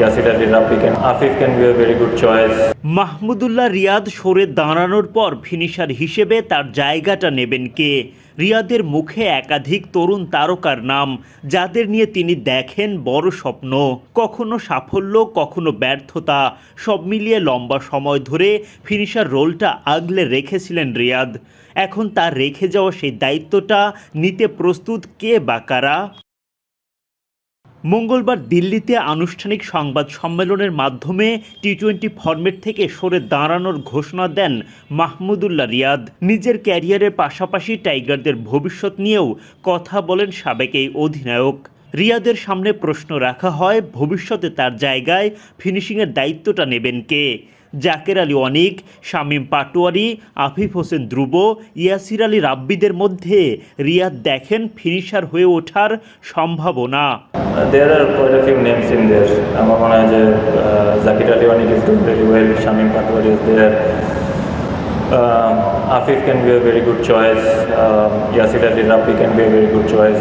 Yasir Ali Rafi can, Afif can be a very good choice. Mahmudullah Riyad সরে দাঁড়ানোর পর finisher হিসেবে তার জায়গাটা নেবেন কে? রিয়াদের মুখে একাধিক তরুণ তারকার নাম যাদের নিয়ে তিনি দেখেন বড় স্বপ্ন। কখনো সাফল্য কখনো ব্যর্থতা সব মিলিয়ে লম্বা সময় ধরে ফিনিশার রোলটা আগলে রেখেছিলেন রিয়াদ। এখন তার রেখে যাওয়া সেই দায়িত্বটা নিতে প্রস্তুত কে বা কারা? মঙ্গলবার দিল্লিতে আনুষ্ঠানিক সংবাদ সম্মেলনের মাধ্যমে টি টোয়েন্টি ফরম্যাট থেকে সরে দাঁড়ানোর ঘোষণা দেন মাহমুদুল্লাহ রিয়াদ। নিজের ক্যারিয়ারের পাশাপাশি টাইগারদের ভবিষ্যৎ নিয়েও কথা বলেন সাবেক এই অধিনায়ক। রিয়াদের সামনে প্রশ্ন রাখা হয়, ভবিষ্যতে তার জায়গায় ফিনিশিংয়ের দায়িত্বটা নেবেন কে? জাকের আলী অনিক, শামীম পাটোয়ারি, আফিফ হোসেন ধ্রুব, ইয়াসির আলী রাব্বিদের মধ্যে রিয়াদ দেখেন ফিনিশার হয়ে ওঠার সম্ভাবনা। Afif can be very good choice Yasir Ali Rabbi can be very good choice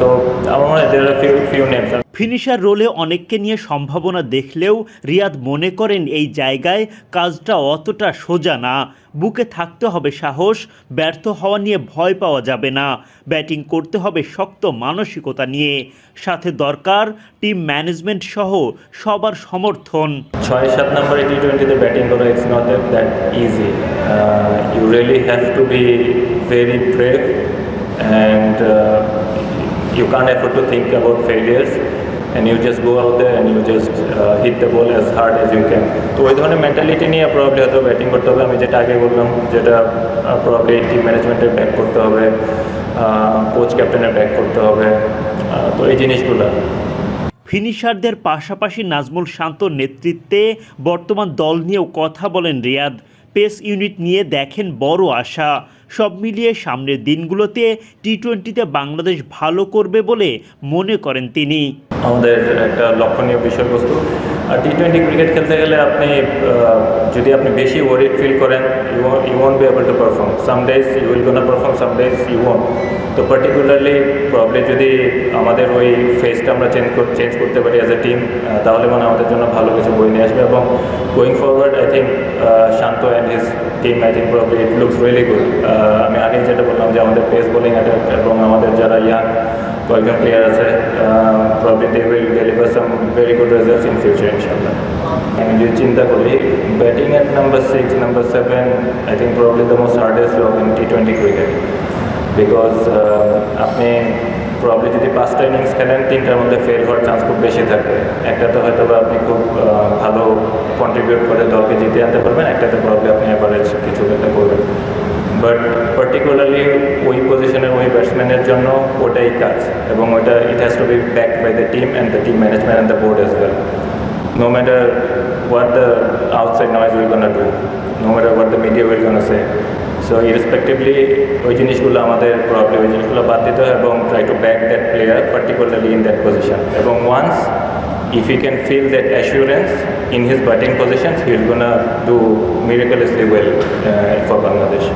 তো আমার মনে হয় ফিউ ফিউ নেমস ফিনিশার রোলে অনেককে নিয়ে সম্ভাবনা দেখলেও রিয়াদ মনে করেন এই জায়গায় কাজটা অতটা সোজা না। বুকে থাকতে হবে সাহস, ব্যর্থ হওয়া নিয়ে ভয় পাওয়া যাবে না। ব্যাটিং করতে হবে শক্ত মানসিকতা নিয়ে। সাথে দরকার টিম ম্যানেজমেন্ট সহ সবার সমর্থন। ছয়, সাত নম্বরে টি টোয়েন্টিতে ব্যাটিং করা it's not that easy you really have to be very brave and you can afford to think about failures and you just go out there and you just hit the ball as hard as you can তো ওই ধরনের mentality নিয়ে probably হয়তো batting করতে হবে। আমি যেটা আগে বললাম, যেটা প্রবলি টিম ম্যানেজমেন্টের ব্যাক করতে হবে কোচ ক্যাপ্টেনের ব্যাক করতে হবে তো এই জিনিসগুলো। ফিনিশারদের পাশাপাশি নাজমুল শান্ত নেতৃত্বে বর্তমান দল নিয়েও কথা বলেন রিয়াদ। পেস ইউনিট নিয়ে দেখেন বড় আশা। সব মিলিয়ে সামনের দিনগুলোতে টি টোয়েন্টিতে বাংলাদেশ ভালো করবে বলে মনে করেন তিনি। আমাদের একটা লক্ষণীয় বিষয়বস্তু। আর টি টোয়েন্টি ক্রিকেট খেলতে গেলে আপনি যদি আপনি বেশি ওয়ারিড ফিল করেন you you won't be able to perform some days you will gonna perform some days you won't তো পার্টিকুলারলি প্রবলি যদি আমাদের ওই ফেসটা আমরা চেঞ্জ চেঞ্জ করতে পারি অ্যাজ এ টিম তাহলে মানে আমাদের জন্য ভালো কিছু বই নিয়ে আসবে এবং going forward I think Shanto and his team I think probably it looks really good আমি আগেই যেটা বললাম যে আমাদের পেস বোলিং অ্যাটাক এবং আমাদের যারা ইয়াং কয়েকজন প্লেয়ার আছে probably they will deliver some very good results in future ইনশাল্লাহ আমি যদি চিন্তা করি batting at number six number seven I think probably the most hardest job in T twenty cricket because আপনি প্রবলি যদি পাঁচটা ইনিংস খেলেন, তিনটার মধ্যে ফেল হওয়ার চান্স খুব বেশি থাকবে একটাতে হয়তো বা আপনি খুব ভালো কন্ট্রিবিউট করে দলকে জিতে আনতে পারবেন, একটাতে প্রবলি আপনি অ্যাভারেজ কিছু একটা করবেন। বাট পার্টিকুলারলি ওই পজিশনের ওই ব্যাটসম্যানের জন্য ওটাই কাজ এবং ওটা it has to be backed by the team and the team management and the board as well no matter what the outside noise we're gonna do, no matter what the media will gonna say. So irrespectively ওই জিনিসগুলো আমাদের problem ওই জিনিসগুলো বাদ দিতে হয় এবং try to back that player particularly in that position এবং once if he can feel that assurance in his batting positions, he's gonna do miraculously well uh, for Bangladesh.